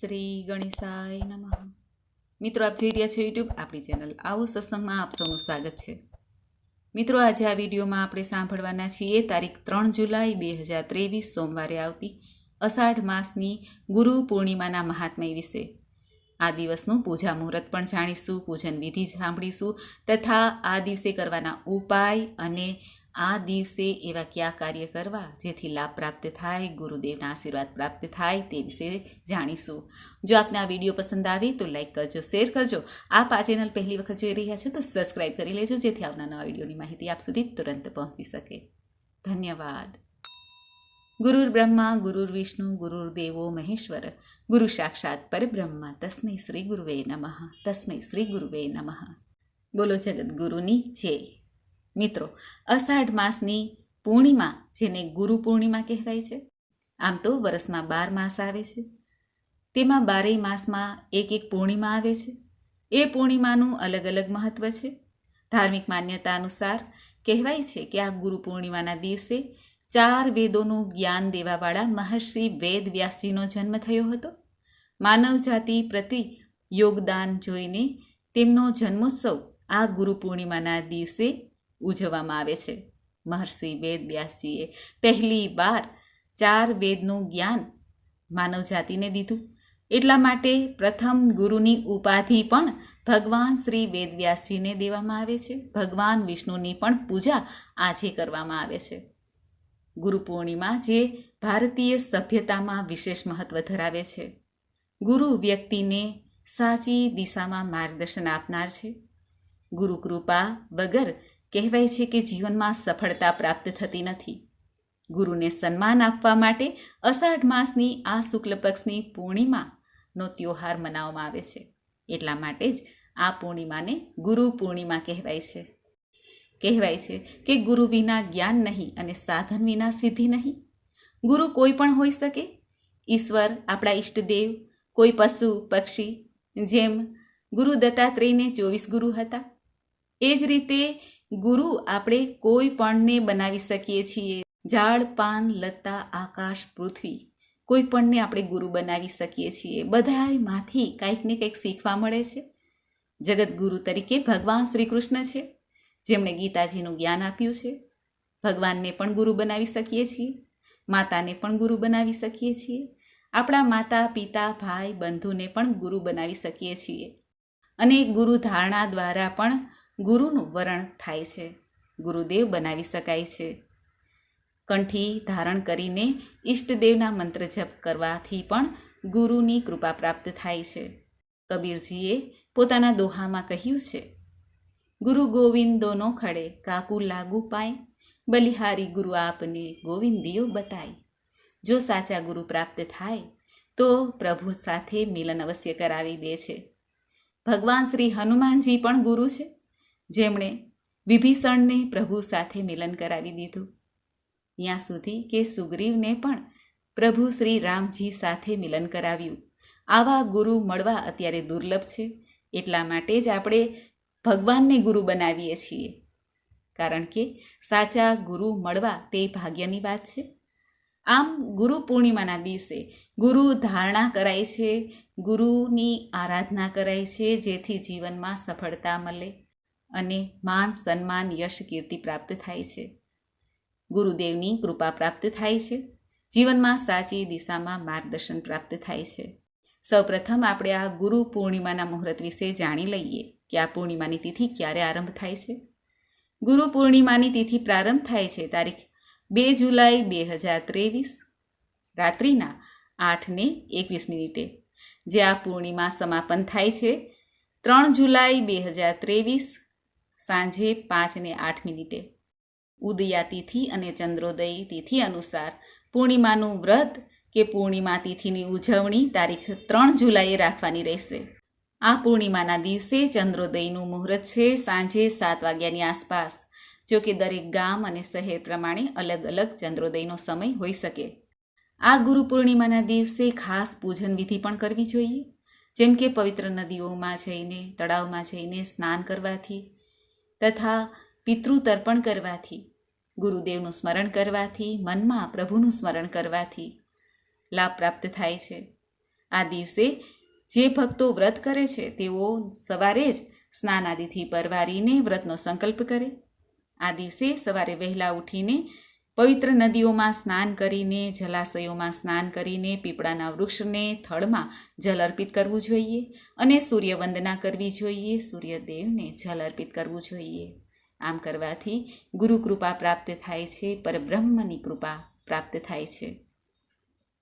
શ્રી ગણેશાય નમઃ. મિત્રો, આપ જોઈ રહ્યા છો યુટ્યુબ આપણી ચેનલ આવો સત્સંગમાં આપ સૌનું સ્વાગત છે. મિત્રો, આજે આ વિડીયોમાં આપણે સાંભળવાના છીએ તારીખ ત્રણ જુલાઈ બે હજાર ત્રેવીસ, સોમવારે આવતી અષાઢ માસની ગુરુ પૂર્ણિમાના મહાત્મય વિશે. આ દિવસનું પૂજા મુહૂર્ત પણ જાણીશું, પૂજન વિધિ સાંભળીશું તથા આ દિવસે કરવાના ઉપાય અને આ દિવસે એવા કયા કાર્ય કરવા જેથી લાભ પ્રાપ્ત થાય, ગુરુદેવના આશીર્વાદ પ્રાપ્ત થાય તે વિશે જાણીશું. જો આપને આ વીડિયો પસંદ આવે તો લાઈક કરજો, શેર કરજો. આપ આ ચેનલ પહેલી વખત જોઈ રહ્યા છો તો સબસ્ક્રાઈબ કરી લેજો જેથી આવનાર નવા વિડીયોની માહિતી આપ સુધી તુરંત પહોંચી શકે. ધન્યવાદ. ગુરુર બ્રહ્મા, ગુરુર વિષ્ણુ, ગુરુર દેવો, મહેશ્વર. ગુરુ સાક્ષાત પરબ્રહ્મ. તસ્મૈ શ્રી ગુરુવે નમઃ. તસ્મૈ શ્રી ગુરુવે નમઃ. બોલો જગત ગુરુની જય. મિત્રો, અષાઢ માસની પૂર્ણિમા જેને ગુરુ પૂર્ણિમા કહેવાય છે, આમ તો વરસમાં બાર માસ આવે છે. તેમાં બારેય માસમાં એક એક પૂર્ણિમા આવે છે. એ પૂર્ણિમાનું અલગ અલગ મહત્ત્વ છે. ધાર્મિક માન્યતા અનુસાર કહેવાય છે કે આ ગુરુ પૂર્ણિમાના દિવસે ચાર વેદોનું જ્ઞાન દેવાવાળા મહર્ષિ વેદ વ્યાસજીનો જન્મ થયો હતો. માનવજાતિ પ્રતિ યોગદાન જોઈને તેમનો જન્મોત્સવ આ ગુરુ પૂર્ણિમાના દિવસે ઉજવવામાં આવે છે. મહર્ષિ વેદ વ્યાસજીએ પહેલી વાર ચાર વેદનું જ્ઞાન માનવજાતિને દીધું. એટલા માટે પ્રથમ ગુરુની ઉપાધિ પણ ભગવાન શ્રી વેદવ્યાસજીને દેવામાં આવે છે. ભગવાન વિષ્ણુની પણ પૂજા આજે કરવામાં આવે છે. ગુરુ પૂર્ણિમા જે ભારતીય સભ્યતામાં વિશેષ મહત્વ ધરાવે છે. ગુરુ વ્યક્તિને સાચી દિશામાં માર્ગદર્શન આપનાર છે. ગુરુ કૃપા વગર કહેવાય છે કે જીવનમાં સફળતા પ્રાપ્ત થતી નથી. ગુરુને સન્માન આપવા માટે અષાઢ માસની આ શુક્લ પક્ષની પૂર્ણિમાનો ત્યોહાર મનાવવામાં આવે છે. એટલા માટે જ આ પૂર્ણિમાને ગુરુ પૂર્ણિમા કહેવાય છે. કહેવાય છે કે ગુરુ વિના જ્ઞાન નહીં અને સાધન વિના સિદ્ધિ નહીં. ગુરુ કોઈ પણ હોઈ શકે. ઈશ્વર, આપણા ઈષ્ટદેવ, કોઈ પશુ, પક્ષી, જેમ ગુરુ દત્તાત્રેયને ચોવીસ ગુરુ હતા. એ જ રીતે ગુરુ, આપણે કોઈ પણને બનાવી શકીએ છીએ? ઝાડ, પાન, લતા, આકાશ, પૃથ્વી. કોઈ પણને આપણે ગુરુ બનાવી શકીએ છીએ? બધામાંથી કંઈક ને કંઈક શીખવા મળે છે. જગત ગુરુ તરીકે ભગવાન શ્રી કૃષ્ણ છે, જેમણે ગીતાજીનું જ્ઞાન આપ્યું છે. ભગવાનને પણ ગુરુ બનાવી શકીએ છીએ. માતાને પણ ગુરુ બનાવી શકીએ છીએ. આપણા માતા, પિતા, ભાઈ, બંધુને પણ ગુરુ બનાવી શકીએ છીએ. અને ગુરુ ધારણા દ્વારા પણ ગુરુનું વરણ થાય છે. ગુરુદેવ બનાવી શકાય છે. કંઠી ધારણ કરીને ઈષ્ટદેવના મંત્ર જપ કરવાથી પણ ગુરુની કૃપા પ્રાપ્ત થાય છે. કબીરજીએ પોતાના દોહામાં કહ્યું છે, ગુરુ ગોવિંદોનો ખડે કાકુ લાગુ પાય, બલિહારી ગુરુ આપને ગોવિંદીઓ બતાય. જો સાચા ગુરુ પ્રાપ્ત થાય, તો પ્રભુ સાથે મિલન અવશ્ય કરાવી દે છે. ભગવાન શ્રી હનુમાનજી પણ ગુરુ છે. જેમણે વિભીષણને પ્રભુ સાથે મિલન કરાવી દીધું. ત્યાં સુધી કે સુગ્રીવને પણ પ્રભુ શ્રી રામજી સાથે મિલન કરાવ્યું. આવા ગુરુ મળવા અત્યારે દુર્લભ છે, એટલા માટે જ આપણે ભગવાનને ગુરુ બનાવીએ છીએ. કારણ કે સાચા ગુરુ મળવા તે ભાગ્યની વાત છે. આમ ગુરુ પૂર્ણિમાના દિવસે ગુરુ ધારણા કરાય છે, ગુરુની આરાધના કરાય છે, જેથી જીવનમાં સફળતા મળે. અને માન, સન્માન, યશ, કીર્તિ પ્રાપ્ત થાય છે. ગુરુદેવની કૃપા પ્રાપ્ત થાય છે. જીવનમાં સાચી દિશામાં માર્ગદર્શન પ્રાપ્ત થાય છે. સૌપ્રથમ આપણે આ ગુરુ પૂર્ણિમાના મુહૂર્ત વિશે જાણી લઈએ કે આ પૂર્ણિમાની તિથિ ક્યારે આરંભ થાય છે. ગુરુ પૂર્ણિમાની તિથિ પ્રારંભ થાય છે તારીખ બે જુલાઈ બે હજાર ત્રેવીસ, રાત્રિના આઠને એકવીસ મિનિટે. જે આ પૂર્ણિમા સમાપન થાય છે. ત્રણ જુલાઈ બે હજાર ત્રેવીસ સાંજે પાંચને આઠ મિનિટે. ઉદયા તિથિ અને ચંદ્રોદય તિથિ અનુસાર પૂર્ણિમાનું વ્રત કે પૂર્ણિમા તિથિની ઉજવણી તારીખ ત્રણ જુલાઈએ રાખવાની રહેશે. આ પૂર્ણિમાના દિવસે ચંદ્રોદયનું મુહૂર્ત છે સાંજે સાત વાગ્યાની આસપાસ, જો કે દરેક ગામ અને શહેર પ્રમાણે અલગ અલગ ચંદ્રોદયનો સમય હોઈ શકે. આ ગુરુ પૂર્ણિમાના દિવસે ખાસ પૂજન વિધિ પણ કરવી જોઈએ, જેમ કે પવિત્ર નદીઓમાં જઈને, તળાવમાં જઈને સ્નાન કરવાથી તથા પિતૃતર્પણ કરવાથી, ગુરુદેવનું સ્મરણ કરવાથી, મનમાં પ્રભુનું સ્મરણ કરવાથી લાભ પ્રાપ્ત થાય છે. આ દિવસે જે ભક્તો વ્રત કરે છે, તેઓ સવારે જ સ્નાન આદિથી પરવારીને વ્રતનો સંકલ્પ કરે. આ દિવસે સવારે વહેલા ઉઠીને પવિત્ર નદીઓમાં સ્નાન કરીને, જલાશયોમાં સ્નાન કરીને પીપળાના વૃક્ષને થળમાં જલ અર્પિત કરવું જોઈએ અને સૂર્યવંદના કરવી જોઈએ. સૂર્યદેવને જલ અર્પિત કરવું જોઈએ. આમ કરવાથી ગુરુ કૃપા પ્રાપ્ત થાય છે, પરબ્રહ્મની કૃપા પ્રાપ્ત થાય છે.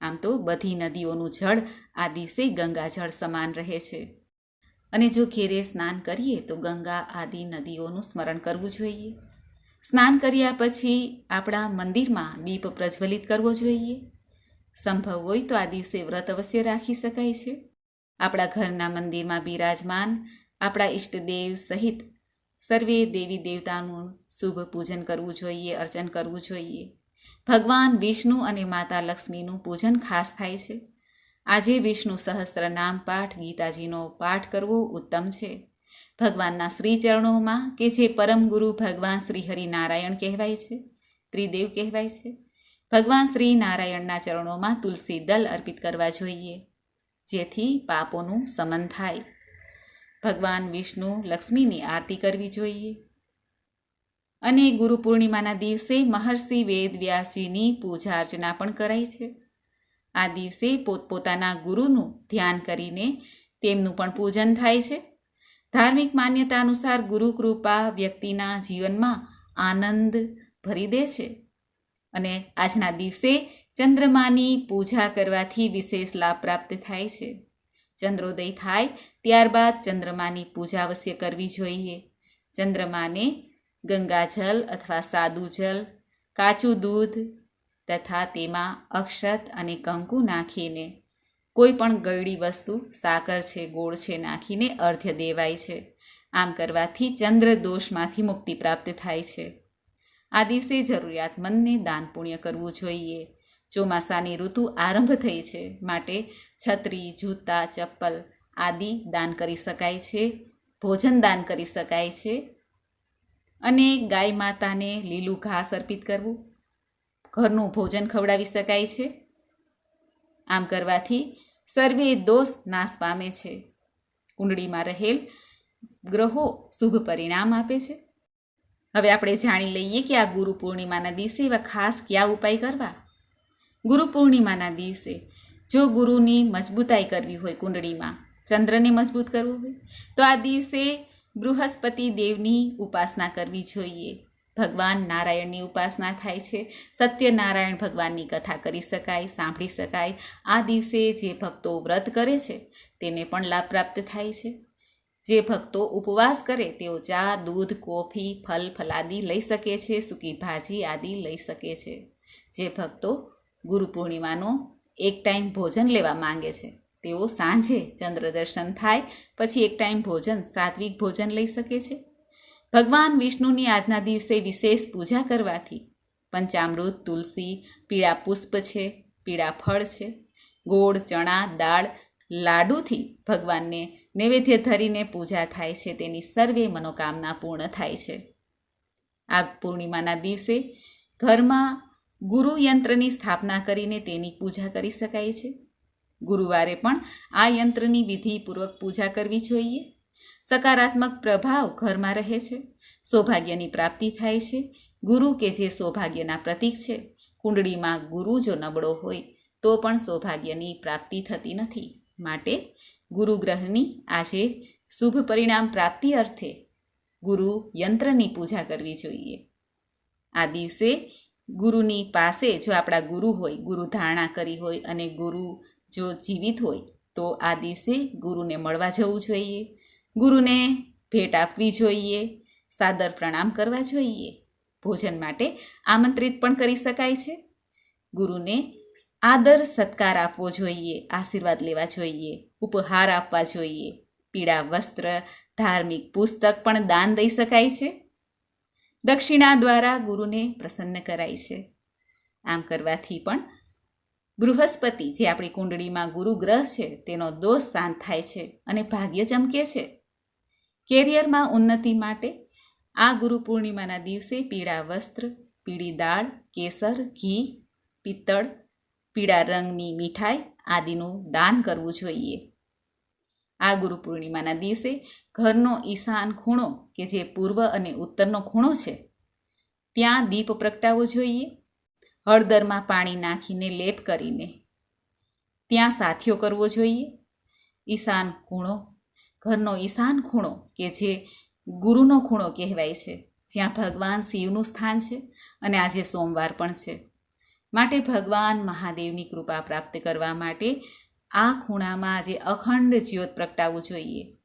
આમ તો બધી નદીઓનું જળ આ દિવસે ગંગા જળ સમાન રહે છે. અને જો ઘેરે સ્નાન કરીએ તો ગંગા આદિ નદીઓનું સ્મરણ કરવું જોઈએ. સ્નાન કર્યા પછી આપણા મંદિરમાં દીપ પ્રજ્વલિત કરવો જોઈએ. સંભવ હોય તો આ દિવસે વ્રત અવશ્ય રાખી શકાય છે. આપણા ઘરના મંદિરમાં બિરાજમાન આપણા ઈષ્ટદેવ સહિત સર્વે દેવી દેવતાનું શુભ પૂજન કરવું જોઈએ, અર્ચન કરવું જોઈએ. ભગવાન વિષ્ણુ અને માતા લક્ષ્મીનું પૂજન ખાસ થાય છે. આજે વિષ્ણુ સહસ્ત્ર નામ પાઠ ગીતાજીનો પાઠ કરવો ઉત્તમ છે. ભગવાનના શ્રી ચરણોમાં કે જે પરમ ગુરુ ભગવાન શ્રી હરિનારાયણ કહેવાય છે, ત્રિદેવ કહેવાય છે. ભગવાન શ્રી નારાયણના ચરણોમાં તુલસી દલ અર્પિત કરવા જોઈએ, જેથી પાપોનું સમન થાય. ભગવાન વિષ્ણુ લક્ષ્મીની આરતી કરવી જોઈએ. અને ગુરુ પૂર્ણિમાના દિવસે મહર્ષિ વેદવ્યાસજીની પૂજા અર્ચના પણ કરાય છે. આ દિવસે પોતપોતાના ગુરુનું ધ્યાન કરીને તેમનું પણ પૂજન થાય છે. ધાર્મિક માન્યતા અનુસાર ગુરુ કૃપા વ્યક્તિના જીવનમાં આનંદ ભરી દે છે. અને આજના દિવસે ચંદ્રમાની પૂજા કરવાથી વિશેષ લાભ પ્રાપ્ત થાય છે. ચંદ્રોદય થાય ત્યારબાદ ચંદ્રમાની પૂજા અવશ્ય કરવી જોઈએ. ચંદ્રમાને ગંગાજલ અથવા સાદું જલ કાચું દૂધ તથા તેમાં અક્ષત અને કંકુ નાખીને કોઈ પણ ગળી વસ્તુ, સાકર છે, ગોળ છે, નાખીને અર્ધ્ય દેવાય છે. આમ કરવાથી ચંદ્ર દોષમાંથી મુક્તિ પ્રાપ્ત થાય છે. આ દિવસે જરૂરિયાતમંદને દાન પુણ્ય કરવું જોઈએ. ચોમાસાની ઋતુ આરંભ થઈ છે માટે છત્રી, જૂતા, ચપ્પલ આદિ દાન કરી શકાય છે, ભોજન દાન કરી શકાય છે અને ગાય માતાને લીલું ઘાસ અર્પિત કરવું. ઘરનું ભોજન ખવડાવી શકાય છે. આમ કરવાથી સર્વે દોષ નાશ પામે છે. કુંડળીમાં રહેલ ગ્રહો શુભ પરિણામ આપે છે. હવે આપણે જાણી લઈએ કે આ ગુરુ પૂર્ણિમાના દિવસે એવા ખાસ કયા ઉપાય કરવા? ગુરુ પૂર્ણિમાના દિવસે જો ગુરુની મજબૂતાઈ કરવી હોય કુંડળીમાં, ચંદ્રને મજબૂત કરવું હોય, તો આ દિવસે બૃહસ્પતિ દેવની ઉપાસના કરવી જોઈએ. ભગવાન નારાયણની ઉપાસના થાય છે. સત્યનારાયણ ભગવાનની કથા કરી શકાય, સાંભળી શકાય. આ દિવસે જે ભક્તો વ્રત કરે છે, તેને પણ લાભ પ્રાપ્ત થાય છે. જે ભક્તો ઉપવાસ કરે, તેઓ ચા, દૂધ, કોફી, ફલ, ફલાદી લઈ શકે છે, સૂકી ભાજી આદિ લઈ શકે છે. જે ભક્તો ગુરુ પૂર્ણિમાનો એક ટાઈમ ભોજન લેવા માંગે છે, તેઓ સાંજે ચંદ્ર દર્શન થાય, પછી એક ટાઈમ ભોજન, સાત્વિક ભોજન લઈ શકે છે. ભગવાન વિષ્ણુની આજના દિવસે વિશેષ પૂજા કરવાથી પંચામૃત, તુલસી, પીળા પુષ્પ છે, પીળા ફળ છે, ગોળ, ચણા, દાળ, લાડુથી ભગવાનને નૈવેદ્ય ધરીને પૂજા થાય છે. તેની સર્વે મનોકામના પૂર્ણ થાય છે. આ પૂર્ણિમાના દિવસે ઘરમાં ગુરુ યંત્રની સ્થાપના કરીને તેની પૂજા કરી શકાય છે. ગુરુવારે પણ આ યંત્રની વિધિપૂર્વક પૂજા કરવી જોઈએ. સકારાત્મક પ્રભાવ ઘરમાં રહે છે. સૌભાગ્યની પ્રાપ્તિ થાય છે. ગુરુ કે જે સૌભાગ્યના પ્રતીક છે, કુંડળીમાં ગુરુ જો નબળો હોય, તો પણ સૌભાગ્યની પ્રાપ્તિ થતી નથી. માટે ગુરુ ગ્રહની આજે શુભ પરિણામ પ્રાપ્તિ અર્થે ગુરુ યંત્રની પૂજા કરવી જોઈએ. આ દિવસે ગુરુની પાસે જો આપણા ગુરુ હોય, ગુરુ ધારણા કરી હોય અને ગુરુ જો જીવિત હોય, તો આ દિવસે ગુરુને મળવા જવું જોઈએ. ગુરુને ભેટ આપવી જોઈએ, સાદર પ્રણામ કરવા જોઈએ, ભોજન માટે આમંત્રિત પણ કરી શકાય છે. ગુરુને આદર સત્કાર આપવો જોઈએ, આશીર્વાદ લેવા જોઈએ, ઉપહાર આપવા જોઈએ, પીળા વસ્ત્ર, ધાર્મિક પુસ્તક પણ દાન દઈ શકાય છે. દક્ષિણા દ્વારા ગુરુને પ્રસન્ન કરાય છે. આમ કરવાથી પણ બૃહસ્પતિ જે આપણી કુંડળીમાં ગુરુ ગ્રહ છે, તેનો દોષ શાંત થાય છે અને ભાગ્ય ચમકે છે. કેરિયરમાં ઉન્નતિ માટે આ ગુરુ પૂર્ણિમાના દિવસે પીળા વસ્ત્ર, પીળી દાળ, કેસર, ઘી, પિત્તળ, પીળા રંગની મીઠાઈ આદિનું દાન કરવું જોઈએ. આ ગુરુ પૂર્ણિમાના દિવસે ઘરનો ઈશાન ખૂણો કે જે પૂર્વ અને ઉત્તરનો ખૂણો છે, ત્યાં દીપ પ્રગટાવવો જોઈએ. હળદરમાં પાણી નાખીને લેપ કરીને ત્યાં સાથીઓ કરવો જોઈએ. ઈશાન ખૂણો ઘરનો ઈશાન ખૂણો, કે જે ગુરુનો ખૂણો કહેવાય છે. જ્યાં ભગવાન શિવનું સ્થાન છે અને આજે સોમવાર પણ છે. માટે ભગવાન મહાદેવની કૃપા પ્રાપ્ત કરવા માટે આ ખૂણામાં આજે અખંડ જ્યોત પ્રગટાવવું જોઈએ.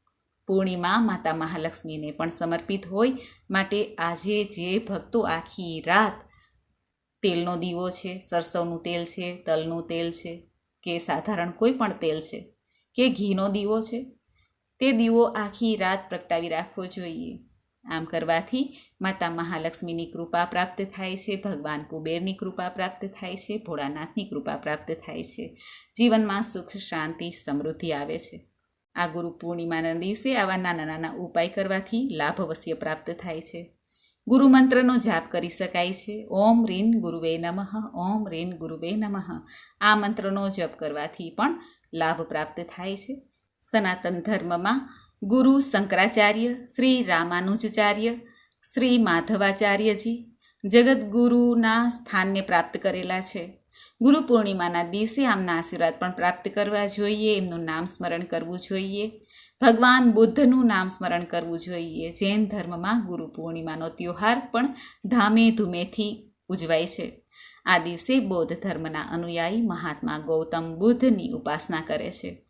પૂર્ણિમા માતા મહાલક્ષ્મીને પણ સમર્પિત હોય, માટે આજે જે ભક્તો આખી રાત તેલનો દીવો છે, સરસવનું તેલ છે, તલનું તેલ છે, કે સાધારણ કોઈ પણ તેલ છે, કે ઘીનો દીવો છે તે દીવો આખી રાત પ્રગટાવી રાખવો જોઈએ. આમ કરવાથી માતા મહાલક્ષ્મીની કૃપા પ્રાપ્ત થાય છે, ભગવાન કુબેરની કૃપા પ્રાપ્ત થાય છે, ભોળાનાથની કૃપા પ્રાપ્ત થાય છે. જીવનમાં સુખ, શાંતિ, સમૃદ્ધિ આવે છે. આ ગુરુ પૂર્ણિમાના દિવસે આવા નાના નાના ઉપાય કરવાથી લાભ અવશ્ય પ્રાપ્ત થાય છે. ગુરુ મંત્રનો જાપ કરી શકાય છે. ઓમ રીન ગુરુવે નમઃ, ઓમ રીન ગુરુવે નમઃ. આ મંત્રનો જપ કરવાથી પણ લાભ પ્રાપ્ત થાય છે. સનાતન ધર્મમાં ગુરુ શંકરાચાર્ય શ્રી રામાનુજાચાર્ય, શ્રી માધવાચાર્યજી જગદગુરુના સ્થાનને પ્રાપ્ત કરેલા છે. ગુરુ પૂર્ણિમાના દિવસે આમના આશીર્વાદ પણ પ્રાપ્ત કરવા જોઈએ, એમનું નામ સ્મરણ કરવું જોઈએ. ભગવાન બુદ્ધનું નામ સ્મરણ કરવું જોઈએ. જૈન ધર્મમાં ગુરુ પૂર્ણિમાનો ત્યોહાર પણ ધામે ધૂમેથી ઉજવાય છે. આ દિવસે બૌદ્ધ ધર્મના અનુયાયી મહાત્મા ગૌતમ બુદ્ધની ઉપાસના કરે છે.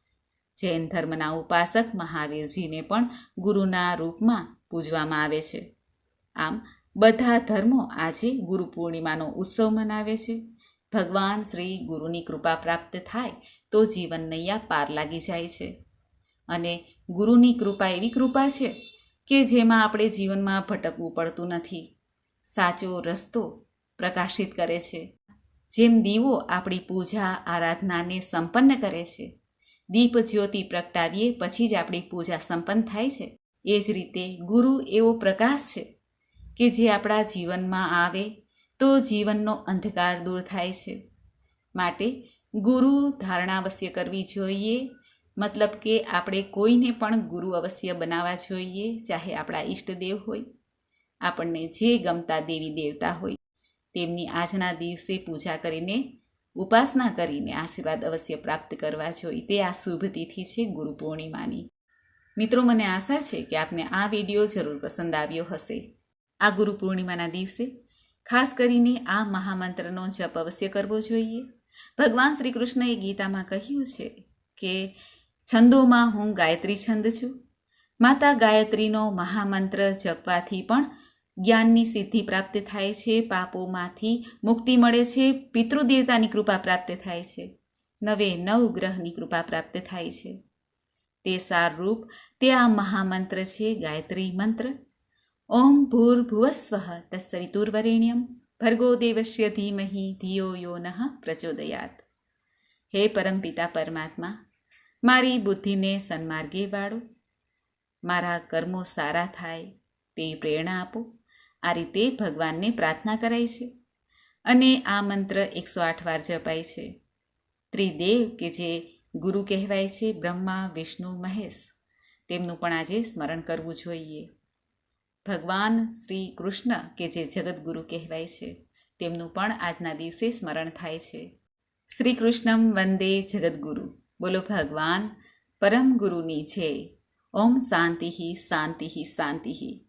જૈન ધર્મના ઉપાસક મહાવીરજીને પણ ગુરુના રૂપમાં પૂજવામાં આવે છે. આમ, બધા ધર્મો આજે ગુરુ પૂર્ણિમાનો ઉત્સવ મનાવે છે. ભગવાન શ્રી ગુરુની કૃપા પ્રાપ્ત થાય તો જીવન નૈયા પાર લાગી જાય છે. અને ગુરુની કૃપા એવી કૃપા છે કે જેમાં આપણે જીવનમાં ભટકવું પડતું નથી. સાચો રસ્તો પ્રકાશિત કરે છે. જેમ દીવો આપણી પૂજા, આરાધનાને સંપન્ન કરે છે દીપ જ્યોતિ પ્રગટાવીએ, પછી જ આપણી પૂજા સંપન્ન થાય છે. એ જ રીતે ગુરુ એવો પ્રકાશ છે કે જે આપણા જીવનમાં આવે તો જીવનનો અંધકાર દૂર થાય છે. માટે ગુરુ ધારણા અવશ્ય કરવી જોઈએ. મતલબ કે આપણે કોઈને પણ ગુરુ અવશ્ય બનાવવા જોઈએ, ચાહે આપણા ઈષ્ટદેવ હોય, આપણને જે ગમતા દેવી દેવતા હોય, તેમની આજના દિવસે પૂજા કરીને ઉપાસના કરીને આશીર્વાદ અવશ્ય પ્રાપ્ત કરવા જોઈએ તે આ શુભ તિથિ છે ગુરુ પૂર્ણિમાની. મિત્રો, મને આશા છે કે આપને આ વીડિયો જરૂર પસંદ આવ્યો હશે. આ ગુરુ પૂર્ણિમાના દિવસે ખાસ કરીને આ મહામંત્રનો જપ અવશ્ય કરવો જોઈએ. ભગવાન શ્રી કૃષ્ણએ ગીતામાં કહ્યું છે કે, છંદોમાં હું ગાયત્રી છંદ છું. માતા ગાયત્રીનો મહામંત્ર જપવાથી પણ જ્ઞાનની સિદ્ધિ પ્રાપ્ત થાય છે, પાપોમાંથી મુક્તિ મળે છે, પિતૃદેવતાની કૃપા પ્રાપ્ત થાય છે, નવે નવ ગ્રહની કૃપા પ્રાપ્ત થાય છે. તે સારરૂપ તે આ મહામંત્ર છે, ગાયત્રી મંત્ર. ઓમ ભૂર્ભુવસ્વ તત્સવિતુર્વરેણ્યમ, ભર્ગો દેવશ્ય ધીમહી ધિયો યો નઃ પ્રચોદયાત. હે પરમપિતા પરમાત્મા, મારી બુદ્ધિને સન્માર્ગે વાળો. મારા કર્મો સારા થાય તેવી પ્રેરણા આપો. આ રીતે ભગવાનને પ્રાર્થના કરાય છે. અને આ મંત્ર એકસો આઠ વાર જપાય છે. ત્રિદેવ કે જે ગુરુ કહેવાય છે બ્રહ્મા, વિષ્ણુ, મહેશ, તેમનું પણ આજે સ્મરણ કરવું જોઈએ. ભગવાન શ્રી કૃષ્ણ કે જે જગદગુરુ કહેવાય છે, તેમનું પણ આજના દિવસે સ્મરણ થાય છે. શ્રી કૃષ્ણમ વંદે જગદગુરુ. બોલો ભગવાન, પરમ ગુરુની જય. ઓમ શાંતિ શાંતિ શાંતિ.